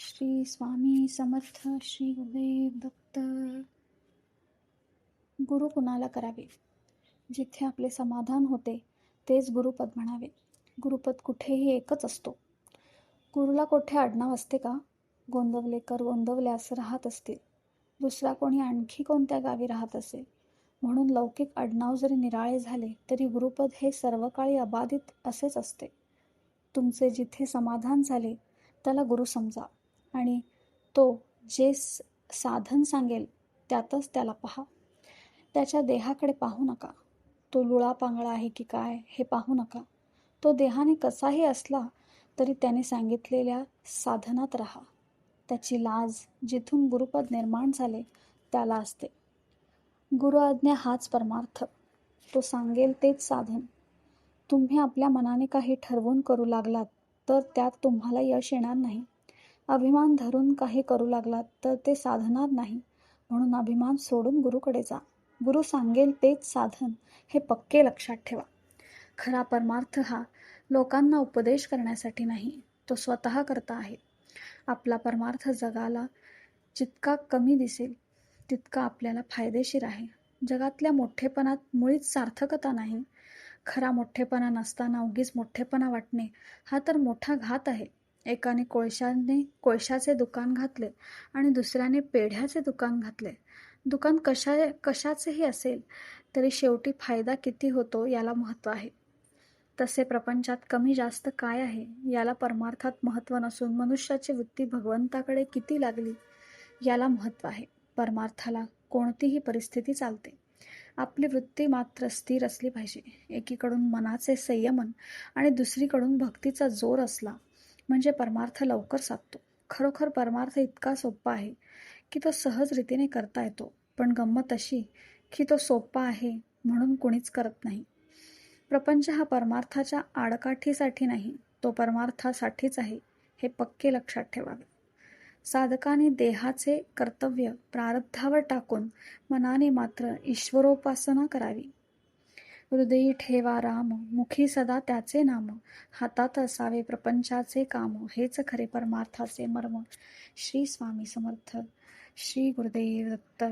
श्री स्वामी समर्थ श्री गुरुदेव दत्त. गुरु कुणाला करावे? जिथे आपले समाधान होते तेच गुरुपद म्हणावे. गुरुपद कुठेही एकच असतो. गुरुला कोठे आडनाव असते का? गोंदवलेकर गोंदवल्यास राहत असतील. दुसरा कोणी आणखी कोणत्या गावी राहत असेल? म्हणून लौकिक आडनाव जरी निराळे झाले तरी गुरुपद हे सर्व काळी अबाधित असेच असते. तुमचे जिथे समाधान झाले त्याला गुरु समजा. आणि तो जे साधन सांगेल त्यातच त्याला पहा. त्याच्या देहाकडे पाहू नका. तो लुळा पांगळा आहे की काय हे पाहू नका. तो देहाने कसाही असला तरी त्याने सांगितलेल्या साधनात राहा. त्याची लाज जिथून गुरुपद निर्माण झाले त्याला असते. गुरु आज्ञा हाच परमार्थ. तो सांगेल तेच साधन. तुम्ही आपल्या मनाने काही ठरवून करू लागलात तर त्यात तुम्हाला यश येणार नाही. अभिमान धरून काही करू लागलात तर ते साधणार नाही. म्हणून अभिमान सोडून गुरुकडे जा. गुरु सांगेल तेच साधन. हे पक्के लक्षात ठेवा. खरा परमार्थ हा लोकांना उपदेश करण्यासाठी नाही तो स्वतः करता आहे. आपला परमार्थ जगाला जितका कमी दिसेल तितका आपल्याला फायदेशीर आहे. जगातल्या मोठेपणात मुळीच सार्थकता नाही. खरा मोठेपणा नसताना उगीच मोठेपणा वाटणे हा तर मोठा घात आहे. एकाने कोळशाने कोळशाचे दुकान घातले आणि दुसऱ्याने पेढ्याचे दुकान घातले. दुकान कशा कशाचेही असेल तरी शेवटी फायदा किती होतो याला महत्त्व आहे. तसे प्रपंचात कमी जास्त काय आहे याला परमार्थात महत्त्व नसून मनुष्याची वृत्ती भगवंताकडे किती लागली याला महत्त्व आहे. परमार्थाला कोणतीही परिस्थिती चालते. आपली वृत्ती मात्र स्थिर असली पाहिजे. एकीकडून मनाचे संयमन आणि दुसरीकडून भक्तीचा जोर असला म्हणजे परमार्थ लवकर साधतो. खरोखर परमार्थ इतका सोपा आहे की तो सहज रीतीने करता येतो. पण गंमत अशी की तो सोपा आहे म्हणून कुणीच करत नाही. प्रपंच हा परमार्थाच्या आडकाठीसाठी नाही तो परमार्थासाठीच आहे हे पक्के लक्षात ठेवावे. साधकाने देहाचे कर्तव्य प्रारब्धावर टाकून मनाने मात्र ईश्वरोपासना करावी. हृदयी ठेवा राम मुखी सदा त्याचे नाम. हातात असावे प्रपंचाचे काम हेच खरे परमार्थाचे मर्म. श्री स्वामी समर्थ. श्री गुरुदेव दत्त.